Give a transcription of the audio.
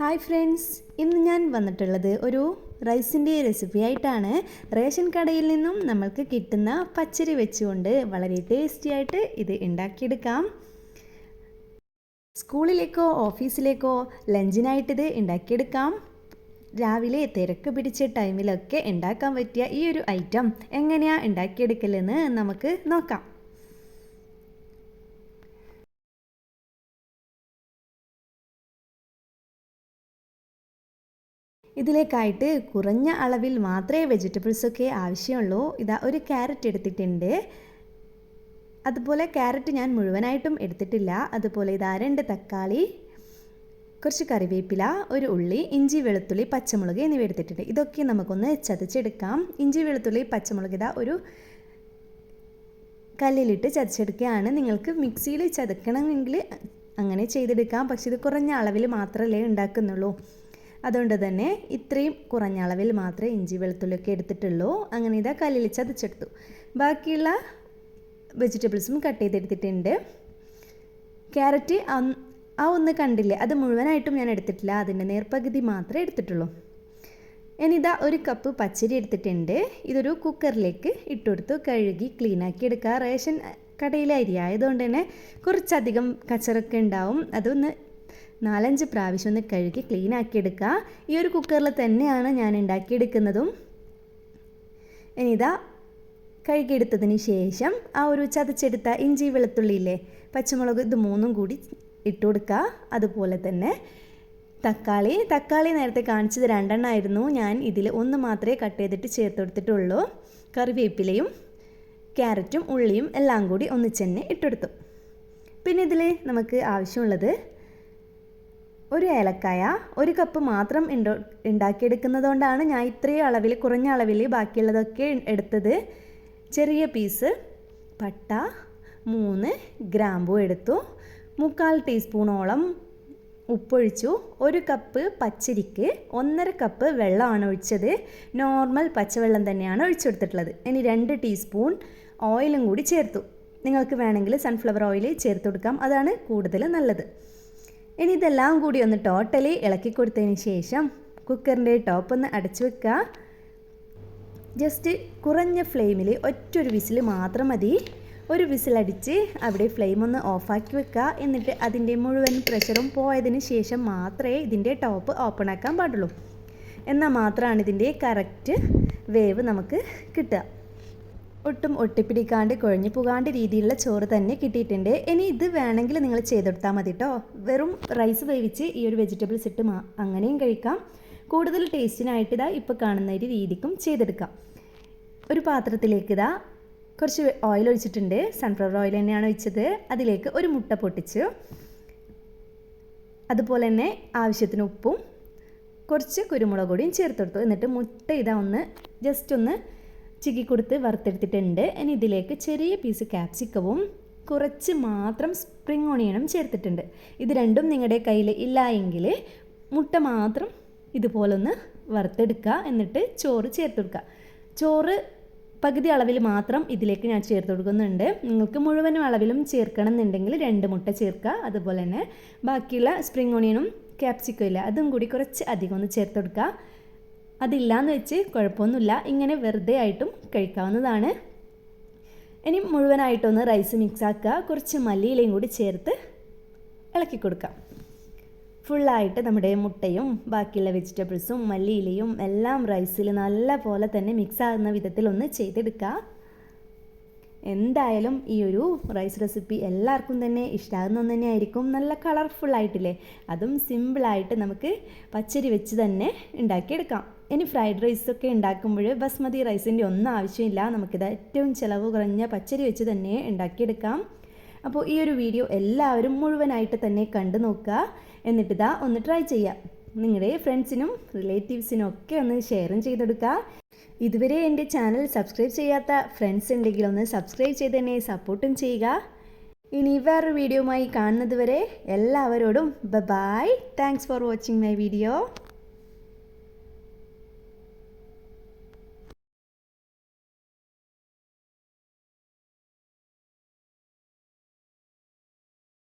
Hi friends ഇന്ന് ഞാൻ വന്നിട്ടുള്ളത് ഒരു റൈസിന്റെ റെസിപ്പി ആയിട്ടാണ്. റേഷൻ കടയിൽ നിന്നും നമ്മൾക്ക് കിട്ടുന്ന പച്ചരി വെച്ചുകൊണ്ട് വളരെ ടേസ്റ്റി ആയിട്ട് ഇത് ഉണ്ടാക്കിയെടുക്കാം. സ്കൂളിലേക്കോ ഓഫീസിലേക്കോ ലഞ്ചിനായിട്ട് ഇത് ഉണ്ടാക്കിയെടുക്കാം. രാവിലെ തിരക്ക് പിടിച്ച ടൈമിലൊക്കെ ഉണ്ടാക്കാൻ പറ്റിയ ഈ ഒരു ഐറ്റം എങ്ങനെയാണ് ഉണ്ടാക്കിയെടുക്കലെന്ന് നമുക്ക് നോക്കാം. ഇതിലേക്കായിട്ട് കുറഞ്ഞ അളവിൽ മാത്രമേ വെജിറ്റബിൾസൊക്കെ ആവശ്യമുള്ളൂ. ഇതാ ഒരു ക്യാരറ്റ് എടുത്തിട്ടുണ്ട്. അതുപോലെ ക്യാരറ്റ് ഞാൻ മുഴുവനായിട്ടും എടുത്തിട്ടില്ല. അതുപോലെ ഇതാ രണ്ട് തക്കാളി കുറച്ച് കറിവേപ്പില ഒരു ഉള്ളി ഇഞ്ചി വെളുത്തുള്ളി പച്ചമുളക് എന്നിവ എടുത്തിട്ടുണ്ട്. ഇതൊക്കെ നമുക്കൊന്ന് ചതച്ചെടുക്കാം. ഇഞ്ചി വെളുത്തുള്ളി പച്ചമുളക് ഇതാ ഒരു കല്ലിലിട്ട് ചതച്ചെടുക്കുകയാണ്. നിങ്ങൾക്ക് മിക്സിയിൽ ചതക്കണമെങ്കിൽ അങ്ങനെ ചെയ്തെടുക്കാം. പക്ഷേ ഇത് കുറഞ്ഞ അളവിൽ മാത്രമല്ലേ ഉണ്ടാക്കുന്നുള്ളൂ. അതുകൊണ്ട് തന്നെ ഇത്രയും കുറഞ്ഞ അളവിൽ മാത്രമേ ഇഞ്ചി വെളുത്തുള്ളിയൊക്കെ എടുത്തിട്ടുള്ളൂ. അങ്ങനെ ഇതാ കല്ലിൽ ചതച്ചെടുത്തു. ബാക്കിയുള്ള വെജിറ്റബിൾസും കട്ട് ചെയ്തെടുത്തിട്ടുണ്ട്. ക്യാരറ്റ് ആ ഒന്ന് കണ്ടില്ലേ? അത് മുഴുവനായിട്ടും ഞാൻ എടുത്തിട്ടില്ല. അതിന്റെ നേർപ്പകുതി മാത്രമേ എടുത്തിട്ടുള്ളൂ. ഇനിതാ ഒരു കപ്പ് പച്ചരി എടുത്തിട്ടുണ്ട്. ഇതൊരു കുക്കറിലേക്ക് ഇട്ടുകൊടുത്തു. കഴുകി ക്ലീനാക്കി എടുക്കുക. റേഷൻ കടയിലെ അരി ആയതുകൊണ്ട് തന്നെ കുറച്ചധികം കച്ചറൊക്കെ ഉണ്ടാവും. അതൊന്ന് നാലഞ്ച് പ്രാവശ്യം ഒന്ന് കഴുകി ക്ലീൻ ആക്കി എടുക്കുക ഈ ഒരു കുക്കറിൽ തന്നെയാണ് ഞാൻ ഉണ്ടാക്കിയെടുക്കുന്നതും. ഇനി ഇതാ കഴുകിയെടുത്തതിന് ശേഷം ആ ഒരു ചതച്ചെടുത്ത ഇഞ്ചി വെളുത്തുള്ളിയില്ലേ പച്ചമുളക് ഇത് മൂന്നും കൂടി ഇട്ട് കൊടുക്കുക. അതുപോലെ തന്നെ തക്കാളി തക്കാളി നേരത്തെ കാണിച്ചത് രണ്ടെണ്ണമായിരുന്നു ഞാൻ ഇതിൽ ഒന്ന് മാത്രമേ കട്ട് ചെയ്തിട്ട് ചേർത്ത് കൊടുത്തിട്ടുള്ളൂ. കറിവേപ്പിലയും ക്യാരറ്റും ഉള്ളിയും എല്ലാം കൂടി ഒന്നിച്ചെന്നെ ഇട്ടെടുത്തു പിന്നെ ഇതിൽ നമുക്ക് ആവശ്യമുള്ളത് ഒരു ഏലക്കായ ഒരു കപ്പ് മാത്രം ഉണ്ടോ ഉണ്ടാക്കിയെടുക്കുന്നതുകൊണ്ടാണ് ഞാൻ ഇത്രയും അളവിൽ കുറഞ്ഞ അളവിൽ ബാക്കിയുള്ളതൊക്കെ എടുത്തത്. ചെറിയ പീസ് പട്ട മൂന്ന് ഗ്രാമ്പു എടുത്തു. മുക്കാൽ ടീസ്പൂണോളം ഉപ്പൊഴിച്ചു. ഒരു കപ്പ് പച്ചരിക്ക് ഒന്നര കപ്പ് വെള്ളമാണ് ഒഴിച്ചത്. നോർമൽ പച്ചവെള്ളം തന്നെയാണ് ഒഴിച്ചെടുത്തിട്ടുള്ളത്. ഇനി രണ്ട് ടീസ്പൂൺ ഓയിലും കൂടി ചേർത്തു. നിങ്ങൾക്ക് വേണമെങ്കിൽ സൺഫ്ലവർ ഓയിൽ ചേർത്ത് കൊടുക്കാം. അതാണ് കൂടുതൽ നല്ലത്. ഇനി ഇതെല്ലാം കൂടി ഒന്ന് ടോട്ടലി ഇളക്കി കൊടുത്തതിന് ശേഷം കുക്കറിന്റെ ടോപ്പ് ഒന്ന് അടച്ചു വെക്കുക. ജസ്റ്റ് കുറഞ്ഞ ഫ്ലെയിമിൽ ഒറ്റൊരു വിസിൽ മാത്രം മതി. ഒരു വിസിലടിച്ച് അവിടെ ഫ്ലെയിം ഒന്ന് ഓഫാക്കി വെക്കുക. എന്നിട്ട് അതിന്റെ മുഴുവൻ പ്രഷറും പോയതിന് ശേഷം മാത്രമേ ഇതിന്റെ ടോപ്പ് ഓപ്പൺ ആക്കാൻ പാടുള്ളൂ. എന്നാൽ മാത്രമാണ് ഇതിന്റെ കറക്റ്റ് വേവ് നമുക്ക് കിട്ടുക. ഒട്ടും ഒട്ടിപ്പിടിക്കാണ്ട് കുഴഞ്ഞു പോകാണ്ട് രീതിയിലുള്ള ചോറ് തന്നെ കിട്ടിയിട്ടുണ്ട്. ഇനി ഇത് വേണമെങ്കിൽ നിങ്ങൾ ചെയ്തെടുത്താൽ മതി കേട്ടോ വെറും റൈസ് വേവിച്ച് ഈ ഒരു വെജിറ്റബിൾസ് ഇട്ട് അങ്ങനെയും കഴിക്കാം. കൂടുതൽ ടേസ്റ്റിനായിട്ട് ഇതാ ഇപ്പോൾ കാണുന്ന ഒരു രീതിക്കും ചെയ്തെടുക്കാം. ഒരു പാത്രത്തിലേക്ക് ഇതാ കുറച്ച് ഓയിൽ ഒഴിച്ചിട്ടുണ്ട്. സൺഫ്ലവർ ഓയിൽ തന്നെയാണ് ഒഴിച്ചത്. അതിലേക്ക് ഒരു മുട്ട പൊട്ടിച്ച്. അതുപോലെ തന്നെ ആവശ്യത്തിന് ഉപ്പും കുറച്ച് കുരുമുളക് പൊടിയും ചേർത്തെടുത്തു. എന്നിട്ട് മുട്ട ഇതാ ഒന്ന് ജസ്റ്റ് ഒന്ന് ചിക്കി കൊടുത്ത് വറുത്തെടുത്തിട്ടുണ്ട്. ഇനി ഇതിലേക്ക് ചെറിയ പീസ് ക്യാപ്സിക്കവും കുറച്ച് മാത്രം സ്പ്രിങ് ഓണിയനും ചേർത്തിട്ടുണ്ട്. ഇത് രണ്ടും നിങ്ങളുടെ കയ്യിൽ ഇല്ല എങ്കിൽ മുട്ട മാത്രം ഇതുപോലൊന്ന് വറുത്തെടുക്കുക. എന്നിട്ട് ചോറ് ചേർത്ത് കൊടുക്കുക. ചോറ് പകുതി അളവിൽ മാത്രം ഇതിലേക്ക് ഞാൻ ചേർത്ത് കൊടുക്കുന്നുണ്ട്. നിങ്ങൾക്ക് മുഴുവനും അളവിലും ചേർക്കണം എന്നുണ്ടെങ്കിൽ രണ്ട് മുട്ട ചേർക്കുക. അതുപോലെ തന്നെ ബാക്കിയുള്ള സ്പ്രിങ് ഓണിയനും ക്യാപ്സിക്കും ഇല്ല. അതും കൂടി കുറച്ച് അധികം ഒന്ന് ചേർത്ത് കൊടുക്കുക. അതില്ലാന്ന് വെച്ച് കുഴപ്പമൊന്നുമില്ല. ഇങ്ങനെ വെറുതെ ആയിട്ടും കഴിക്കാവുന്നതാണ്. ഇനി മുഴുവനായിട്ടൊന്ന് റൈസ് മിക്സ് ആക്കുക. കുറച്ച് മല്ലിയിലയും കൂടി ചേർത്ത് ഇളക്കി കൊടുക്കാം. ഫുള്ളായിട്ട് നമ്മുടെ മുട്ടയും ബാക്കിയുള്ള വെജിറ്റബിൾസും മല്ലിയിലയും എല്ലാം റൈസിൽ നല്ല പോലെ തന്നെ മിക്സ് ആകുന്ന വിധത്തിൽ ഒന്ന് ചെയ്തെടുക്കുക. എന്തായാലും ഈ ഒരു റൈസ് റെസിപ്പി എല്ലാവർക്കും തന്നെ ഇഷ്ടമാകുന്ന ഒന്ന് തന്നെയായിരിക്കും. നല്ല കളർഫുൾ ആയിട്ടില്ലേ? അതും സിമ്പിളായിട്ട് നമുക്ക് പച്ചരി വെച്ച് തന്നെ ഉണ്ടാക്കിയെടുക്കാം. ഇനി ഫ്രൈഡ് റൈസൊക്കെ ഉണ്ടാക്കുമ്പോൾ ബസ്മതി റൈസിന്റെ ഒന്നും ആവശ്യമില്ല. നമുക്കിത് ഏറ്റവും ചിലവ് കുറഞ്ഞ പച്ചരി വെച്ച് തന്നെ ഉണ്ടാക്കിയെടുക്കാം. അപ്പോൾ ഈ ഒരു വീഡിയോ എല്ലാവരും മുഴുവനായിട്ട് തന്നെ കണ്ടു നോക്കുക. എന്നിട്ടിതാ ഒന്ന് ട്രൈ ചെയ്യാം. നിങ്ങളുടെ ഫ്രണ്ട്സിനും റിലേറ്റീവ്സിനും ഒക്കെ ഒന്ന് ഷെയറും ചെയ്തെടുക്കുക ഇതുവരെ എന്റെ ചാനൽ സബ്സ്ക്രൈബ് ചെയ്യാത്ത ഫ്രണ്ട്സ് ഉണ്ടെങ്കിൽ ഒന്ന് സബ്സ്ക്രൈബ് ചെയ്ത് തന്നെ സപ്പോർട്ടും ചെയ്യുക. ഇനി വേറൊരു വീഡിയോയുമായി കാണുന്നത് വരെ എല്ലാവരോടും ബ bye thanks for watching my video